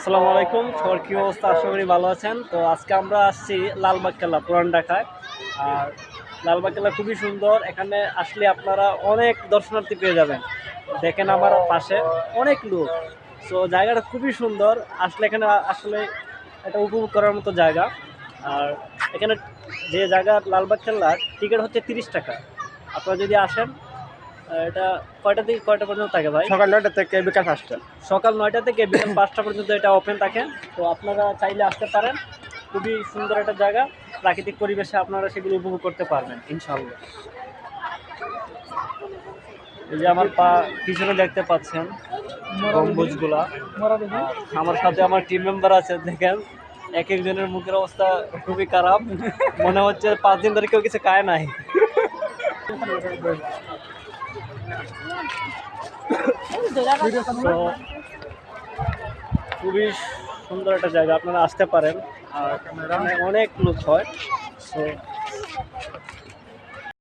আসসালামু আলাইকুম, সবার কী অবস্থা? আশা করি ভালো আছেন। তো আজকে আমরা আসছি লালবাগ কেল্লা পুরান ঢাকায় আর লালবাগ কেল্লা খুবই সুন্দর। এখানে আসলে আপনারা অনেক দর্শনার্থী পেয়ে যাবেন। দেখেন আমার পাশে অনেক লোক। সো জায়গাটা খুবই সুন্দর। আসলে এখানে আসলে এটা উপভোগ করার মতো জায়গা। আর এখানে যে জায়গা লালবাগ কেল্লার টিকিট হচ্ছে তিরিশ টাকা। আপনারা যদি আসেন এটা কয়টা থেকে কয়টা পর্যন্ত থাকে ভাই? সকাল নয়টা থেকে বিকাল পাঁচটা। সকাল নয়টা থেকে বিকেল পাঁচটা পর্যন্ত এটা ওপেন থাকে। তো আপনারা চাইলে আসতে পারেন। খুবই সুন্দর একটা জায়গা। প্রাকৃতিক পরিবেশে আপনারা সেগুলো উপভোগ করতে পারবেন ইনশাল্লাহ এই যে আমার পা পিছনে দেখতে পাচ্ছেন গম্বুজগুলা। আমার সাথে আমার টিম মেম্বার আছে দেখেন। এক একজনের মুখের অবস্থা খুবই খারাপ। মনে হচ্ছে পাঁচ দিন ধরে কেউ কিছু খায় নাই। তো খুবই সুন্দর একটা জায়গা আপনারা আসতে পারেন। আর অনেক লোক হয়। তো